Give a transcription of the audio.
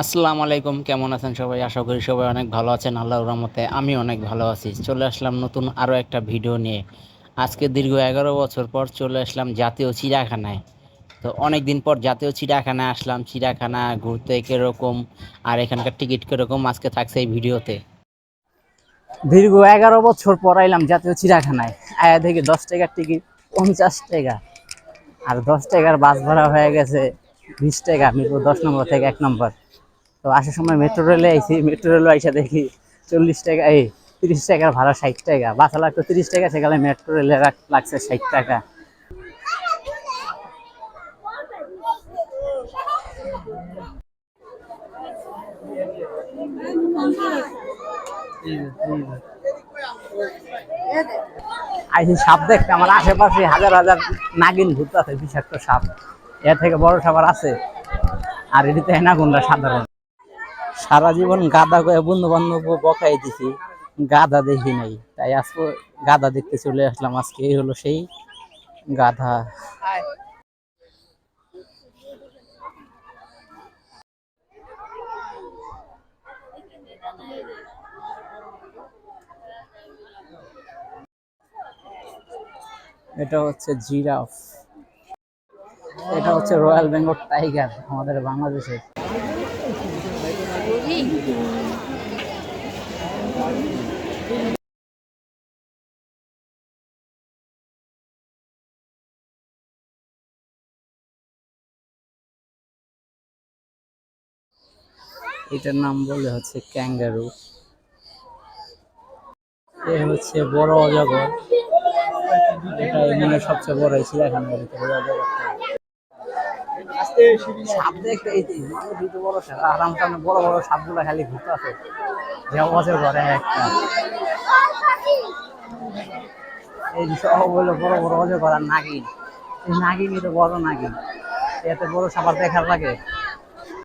আসসালামু আলাইকুম, কেমন আছেন সবাই? আশা করি সবাই অনেক ভালো আছেন, আল্লাহর রহমতে আমি অনেক ভালো আছি। চলে আসলাম নতুন আরও একটা ভিডিও নিয়ে। আজকে দীর্ঘ এগারো বছর পর চলে আসলাম জাতীয় চিড়িয়াখানায়। তো অনেক দিন পর জাতীয় চিড়িয়াখানায় আসলাম, চিড়িয়াখানা ঘুরতে কীরকম আর এখানকার টিকিট কীরকম আজকে থাকছে এই ভিডিওতে। দীর্ঘ এগারো বছর পর আইলাম জাতীয় চিড়িয়াখানায়। আয়া থেকে দশ টাকার টিকিট, পঞ্চাশ টাকা। আর দশ টাকার বাস ভাড়া হয়ে গেছে বিশ টাকা, মিরপুর দশ নম্বর থেকে এক নম্বর। তো আসার সময় মেট্রো রেলে আইছি মেট্রো রেলে আইসা দেখি চল্লিশ টাকা, এই তিরিশ টাকার ভাড়া ষাট টাকা। বাসা লাগতো তিরিশ টাকা, সেখানে মেট্রো রেলে লাগছে ষাট টাকা। আইসি সাপ দেখতে, আমার আশেপাশে হাজার হাজার নাগিন ঘুরতেছে বিষাক্ত সাপ। এর থেকে বড় সাপ আর আছে। আর এটিতে হেনাগুন্ডা সাধারণ। সারা জীবন গাদা করে বন্ধু বান্ধব বকাই দিছি। গাধা দেখি নাই। তাই আজকে গাধা দেখতে চলে আসলাম। আজকে এই হলো সেই গাধা। এটা হচ্ছে জিরাফ। এটা হচ্ছে রয়্যাল বেঙ্গল টাইগার, আমাদের বাংলাদেশের। এটার নাম বলে হচ্ছে ক্যাঙ্গারু। এ হচ্ছে বড় অজগর। এটা এখানে সবচেয়ে বড় ভিতরে অজগরটা সাপ দেখতে এই যে দুটো বড় সাপ আরাম সামনে বড় বড় সাপগুলো খালি ঘুরতে আছে যে ঘরে একটা। এই সব হলো বড় বড় অজগর আর নাগিন। এই নাগিনই তো বড় নাগিন। এত বড় সাপার দেখার লাগে।